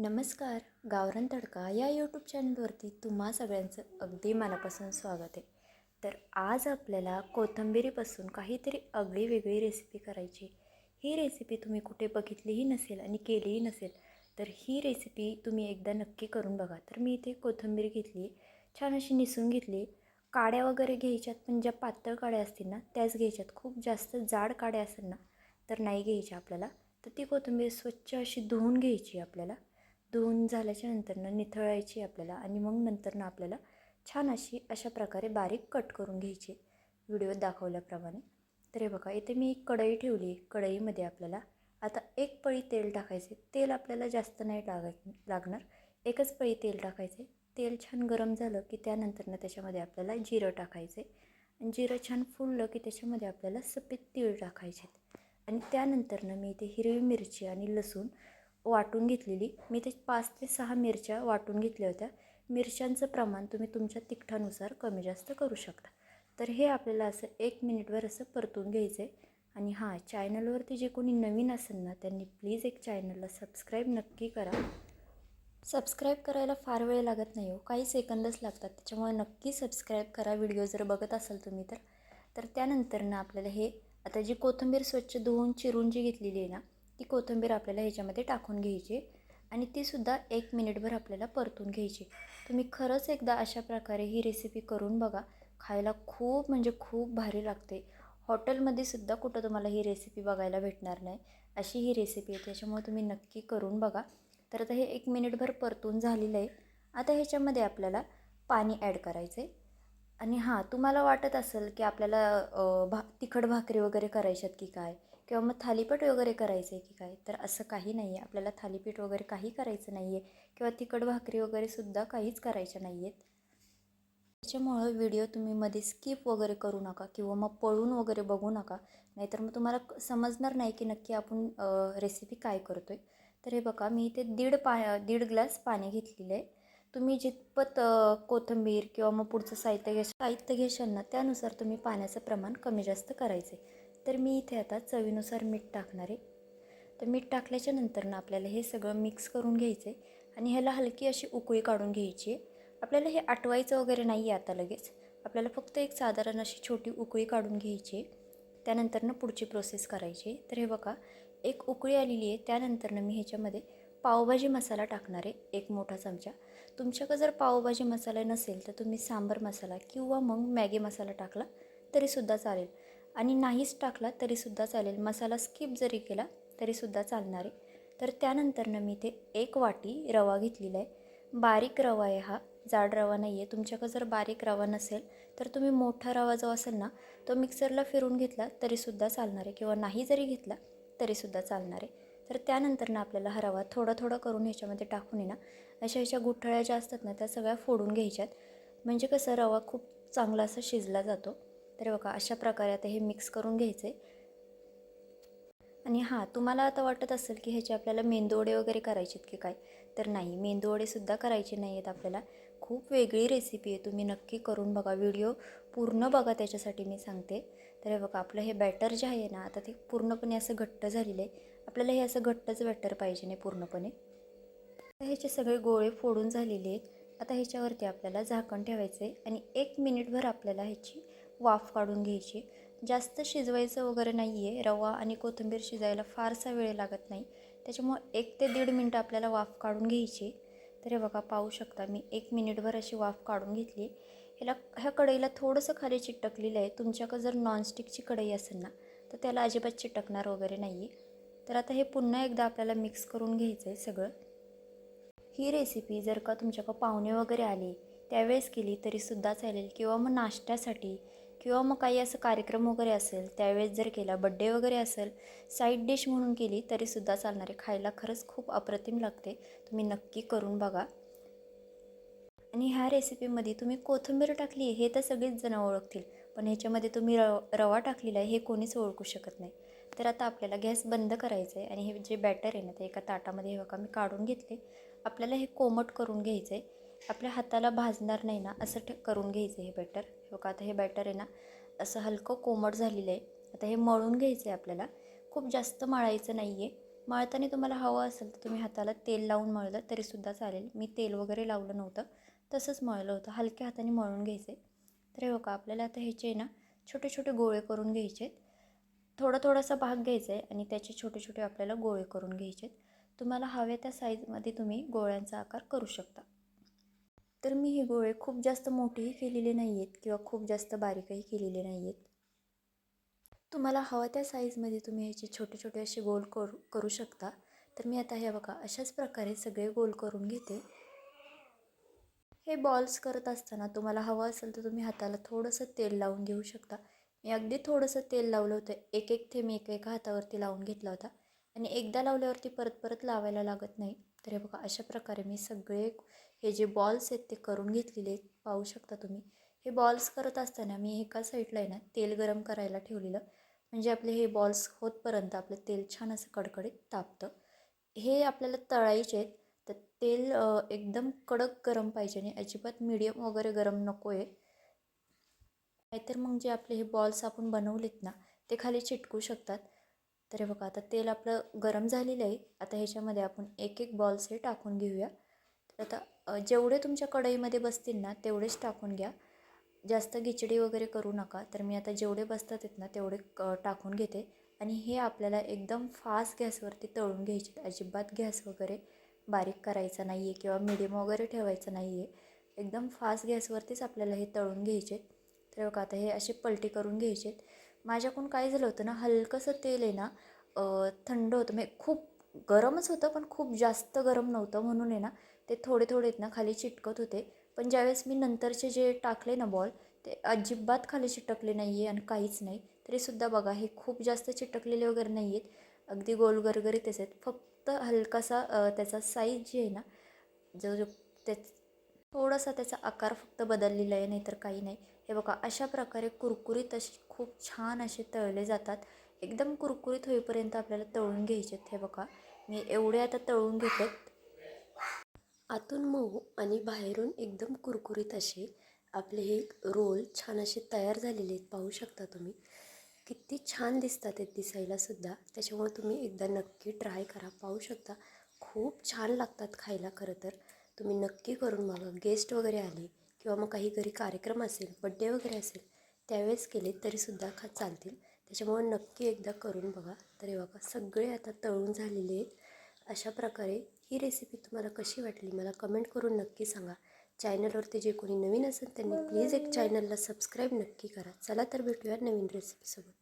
नमस्कार गावरान तडका या यूट्यूब चॅनलवरती तुम्हा सगळ्यांचं अगदी मनापासून स्वागत आहे. तर आज आपल्याला कोथिंबिरीपासून काहीतरी आगळी वेगळी रेसिपी करायची ही रेसिपी तुम्ही कुठे बघितलीही नसेल आणि केलीही नसेल तर ही रेसिपी तुम्ही एकदा नक्की करून बघा. तर मी इथे कोथंबीर घेतली छान अशी निसून घेतली. काड्या वगैरे घ्यायच्यात पण ज्या पातळ काड्या असतील ना त्याच घ्यायच्यात. खूप जास्त जाड काड्या असेल ना तर नाही घ्यायच्या आपल्याला. तर ती कोथिंबीर स्वच्छ अशी धुवून घ्यायची आपल्याला. धुवून झाल्याच्या नंतरनं निथळायची आपल्याला आणि मग नंतरनं आपल्याला छान अशी अशा प्रकारे बारीक कट करून घ्यायची. व्हिडिओत दाखवल्याप्रमाणे. तर हे बघा इथे मी एक कढई ठेवली. कढईमध्ये आपल्याला आता एक पळी तेल टाकायचे. तेल आपल्याला जास्त नाही लागाय लागणार. एकच पळी तेल टाकायचे. तेल छान गरम झालं की त्यानंतरनं त्याच्यामध्ये आपल्याला जिरं टाकायचे. आणि जिरं छान फुललं की त्याच्यामध्ये आपल्याला सफेद तीळ टाकायचे आणि त्यानंतरनं मी इथे हिरवी मिरची आणि लसूण वाटून घेतलेली. मी ते पाच ते सहा मिरच्या वाटून घेतल्या होत्या. मिरच्यांचं प्रमाण तुम्ही तुमच्या तिखटानुसार कमी जास्त करू शकता. तर हे आपल्याला असं एक मिनिटवर असं परतून घ्यायचं आहे आणि हां चॅनलवरती जे कोणी नवीन असेल ना त्यांनी प्लीज एक चॅनलला सबस्क्राईब नक्की करा. सबस्क्राईब करायला फार वेळ लागत नाही हो. काही सेकंदच लागतात. त्याच्यामुळे नक्की सबस्क्राईब करा. व्हिडिओ जर बघत असाल तुम्ही तर. तर त्यानंतर ना आपल्याला हे आता जी कोथिंबीर स्वच्छ धुवून चिरून जी घेतलेली आहे ना ती कोथिंबीर आपल्याला ह्याच्यामध्ये टाकून घ्यायची आणि तीसुद्धा एक मिनिटभर आपल्याला परतून घ्यायची. तुम्ही खरंच एकदा अशा प्रकारे ही रेसिपी करून बघा. खायला खूप म्हणजे खूप भारी लागते. हॉटेलमध्ये सुद्धा कुठं तुम्हाला ही रेसिपी बघायला भेटणार नाही. अशी ही रेसिपी आहे त्याच्यामुळे तुम्ही नक्की करून बघा. तर आता हे एक मिनिटभर परतून झालेलं आहे. आता ह्याच्यामध्ये आपल्याला पाणी ॲड करायचं आहे आणि हां तुम्हाला वाटत असेल की आपल्याला भा तिखट भाकरी वगैरे करायच्यात की काय? किंवा मग थालीपीठ वगैरे करायचं आहे की काय? तर असं काही नाही आहे. आपल्याला थालीपीठ वगैरे काही करायचं नाही आहे. किंवा तिखट भाकरी वगैरेसुद्धा काहीच करायच्या नाही आहेत. त्याच्यामुळं व्हिडिओ तुम्ही मध्ये स्किप वगैरे करू नका किंवा मग पळून वगैरे बघू नका. नाहीतर मग तुम्हाला समजणार नाही की नक्की आपण रेसिपी काय करतो आहे तर हे बघा मी इथे दीड पा दीड ग्लास पाणी घेतलेलं आहे. तुम्ही जितपत कोथिंबीर किंवा मग पुढचं साहित्य घ्या साहित्य घेशाल ना त्यानुसार तुम्ही पाण्याचं प्रमाण कमी जास्त करायचं आहे तर मी इथे आता चवीनुसार मीठ टाकणार आहे. तर मीठ टाकल्याच्या नंतर ना आपल्याला हे सगळं मिक्स करून घ्यायचं आहे आणि ह्याला हलकी अशी उकळी काढून घ्यायची आहे. आपल्याला हे आटवायचं वगैरे नाही आहे आता लगेच. आपल्याला फक्त एक साधारण अशी छोटी उकळी काढून घ्यायची आहे. त्यानंतरनं पुढची प्रोसेस करायची तर हे बघा एक उकळी आलेली आहे. त्यानंतरनं मी ह्याच्यामध्ये पावभाजी मसाला टाकणार आहे एक मोठा चमचा. तुमच्याकडं जर पावभाजी मसाला नसेल तर तुम्ही सांबर मसाला किंवा मग मॅगी मसाला टाकला तरीसुद्धा चालेल. आणि नाहीच टाकला तरीसुद्धा चालेल. मसाला स्किप जरी केला तरीसुद्धा चालणार आहे. तर त्यानंतरनं मी ते एक वाटी रवा घेतलेला आहे. बारीक रवा आहे हा. जाड रवा नाही आहे तुमच्याकडं जर बारीक रवा नसेल तर तुम्ही मोठा रवा जो असेल ना तो मिक्सरला फिरून घेतला तरीसुद्धा चालणार आहे. किंवा नाही जरी घेतला तरीसुद्धा चालणार आहे. तर त्यानंतर ना आपल्याला हा रवा थोडा थोडा करून ह्याच्यामध्ये टाकून ना अशा ह्याच्या गुठळ्या ज्या असतात ना त्या सगळ्या फोडून घ्यायच्यात. म्हणजे कसं रवा खूप चांगला असा शिजला जातो. तर बघा अशा प्रकारे आता हे मिक्स करून घ्यायचं आहे आणि हां तुम्हाला आता वाटत असेल की ह्याचे आपल्याला मेंदूवडे वगैरे करायचेत की काय? तर नाही मेंदूवडेसुद्धा करायचे नाही आहेत आपल्याला. खूप वेगळी रेसिपी आहे तुम्ही नक्की करून बघा. व्हिडिओ पूर्ण बघा त्याच्यासाठी मी सांगते. तर हे बघा आपलं हे बॅटर जे आहे ना आता ते पूर्णपणे असं घट्ट झालेलं आहे. आपल्याला हे असं घट्टच बॅटर पाहिजे नाही पूर्णपणे ह्याचे सगळे गोळे फोडून झालेले आहेत. आता ह्याच्यावरती आपल्याला झाकण ठेवायचं आहे आणि एक मिनिटभर आपल्याला ह्याची वाफ काढून घ्यायची. जास्त शिजवायचं वगैरे नाही आहे रवा आणि कोथिंबीर शिजायला फारसा वेळ लागत नाही. त्याच्यामुळं एक ते दीड मिनटं आपल्याला वाफ काढून घ्यायची. तर हे बघा पाहू शकता मी. एक मिनिटभर अशी वाफ काढून घेतली. ह्याला ह्या कढईला थोडंसं खाली चिटकलेलं आहे. तुमच्याकडं जर नॉनस्टिकची कढई असेल ना तर त्याला अजिबात चिटकणार वगैरे नाही आहे तर आता हे पुन्हा एकदा आपल्याला मिक्स करून घ्यायचं आहे सगळं. ही रेसिपी जर का तुमच्याकडं पाहुणे वगैरे आले त्यावेळेस केली तरीसुद्धा चालेल. किंवा मग नाश्त्यासाठी किंवा मग काही असं कार्यक्रम वगैरे असेल त्यावेळेस जर केला बड्डे वगैरे असेल साईड डिश म्हणून केली तरीसुद्धा चालणारे. खायला खरंच खूप अप्रतिम लागते. तुम्ही नक्की करून बघा. आणि ह्या रेसिपीमध्ये तुम्ही कोथिंबीर टाकली हे तर सगळेच जणं ओळखतील. पण ह्याच्यामध्ये तुम्ही रव रवा टाकलेला आहे हे कोणीच ओळखू शकत नाही. तर आता आपल्याला गॅस बंद करायचं आहे आणि हे जे बॅटर आहे ना ते एका ताटामध्ये हे बघा मी काढून घेतले. आपल्याला हे कोमट करून घ्यायचं आहे आपल्या हाताला भाजणार नाही ना असं ठ करून घ्यायचं हे बॅटर बघा आता हे बॅटर आहे ना. असं हलकं कोमट झालेलं आहे. आता हे मळून घ्यायचं आहे आपल्याला. खूप जास्त मळायचं नाही आहे मळताना तुम्हाला हवं असेल तर तुम्ही हाताला तेल लावून मळलं तरीसुद्धा चालेल. मी तेल वगैरे लावलं नव्हतं. तसंच मळलं होतं. हलक्या हाताने मळून घ्यायचे तर हे बघा आपल्याला आता ह्याचे ना छोटे छोटे गोळे करून घ्यायचे थोडा थोडासा भाग घ्यायचा आहे आणि त्याचे छोटे छोटे आपल्याला गोळे करून घ्यायचे तुम्हाला हवे त्या साईजमध्ये तुम्ही गोळ्यांचा आकार करू शकता. तर मी हे गोळे खूप जास्त मोठेही केलेले नाही आहेत किंवा खूप जास्त बारीकही केलेले नाही आहेत तुम्हाला हवा त्या साईजमध्ये तुम्ही ह्याचे छोटे छोटे असे गोल करू करू शकता. तर मी आता हे बघा अशाच प्रकारे सगळे गोल करून घेते. हे बॉल्स करत असताना तुम्हाला हवं असेल तर तुम्ही हाताला थोडंसं तेल लावून घेऊ शकता. मी अगदी थोडंसं तेल लावलं होतं. एक एक थेंब एक एका हातावरती लावून घेतला होता. आणि एकदा लावल्यावरती परत परत लावायला लागत नाही. तर हे बघा अशा प्रकारे मी सगळे हे जे बॉल्स आहेत ते करून घेतलेले आहेत. पाहू शकता तुम्ही. हे बॉल्स करत असताना मी एका साईडला आहे ना तेल गरम करायला ठेवलेलं. म्हणजे आपले हे बॉल्स होतपर्यंत आपलं तेल छान असं कडकडीत तापतं. हे आपल्याला तळायचे आहेत. तर तेल एकदम कडक गरम पाहिजे आणि अजिबात मिडियम वगैरे गरम नको आहे नाहीतर मग जे आपले हे बॉल्स आपण बनवलेत ना ते खाली चिटकू शकतात. तर हे बघा आता तेल आपलं गरम झालेलं आहे. आता ह्याच्यामध्ये आपण एक एक बॉल्स हे टाकून घेऊया. तर आता जेवढे तुमच्या कढईमध्ये बसतील ना तेवढेच टाकून घ्या. जास्त खिचडी वगैरे करू नका. तर मी आता जेवढे बसतात आहेत ना तेवढे टाकून घेते. आणि हे आपल्याला एकदम फास्ट गॅसवरती तळून घ्यायचे अजिबात गॅस वगैरे बारीक करायचा नाही आहे किंवा मिडियम वगैरे ठेवायचं नाही आहे एकदम फास्ट गॅसवरतीच आपल्याला हे तळून घ्यायचे तर बघा आता हे असे पलटी करून घ्यायचे माझ्याकडून काय झालं होतं ना हलकंसं तेल आहे ना थंड होतं. म्हणजे खूप गरमच होतं पण खूप जास्त गरम नव्हतं म्हणून आहे ना ते थोडे थोडे आहेत ना खाली चिटकत होते. पण ज्यावेळेस मी नंतरचे जे टाकले ना बॉल ते अजिबात खाली चिटकले नाही आहे आणि काहीच नाही. तरीसुद्धा बघा हे खूप जास्त चिटकलेले वगैरे नाही आहेत अगदी गोल गरगरीतच आहेत. फक्त हलकासा त्याचा साईज जी आहे ना जो जो त्या थोडासा त्याचा आकार फक्त बदललेला आहे नाहीतर काही नाही. हे बघा अशा प्रकारे कुरकुरीत असे खूप छान असे तळले जातात. एकदम कुरकुरीत होईपर्यंत आपल्याला तळून घ्यायचे हे बघा. मी एवढे आता तळून घेतात. आतून मऊ आणि बाहेरून एकदम कुरकुरीत असे आपले हे रोल छान असे तयार झालेले आहेत. पाहू शकता तुम्ही. किती छान दिसतात आहेत दिसायलासुद्धा त्याच्यामुळे तुम्ही एकदा नक्की ट्राय करा. पाहू शकता. खूप छान लागतात खायला खरं तर. तुम्ही नक्की करून बघा. गेस्ट वगैरे आले किंवा मग काही घरी कार्यक्रम असेल बड्डे वगैरे असेल त्यावेळेस केले तरीसुद्धा खा चालतील. त्याच्यामुळे नक्की एकदा करून बघा. तर हे बघा सगळे आता तळून झालेले आहेत. अशा प्रकारे ही रेसिपी तुम्हाला कशी वाटली मला कमेंट करून नक्की सांगा. चॅनलवरती जे कोणी नवीन असेल त्यांनी प्लीज एक चॅनलला सबस्क्राईब नक्की करा. चला तर भेटूया नवीन रेसिपीसोबत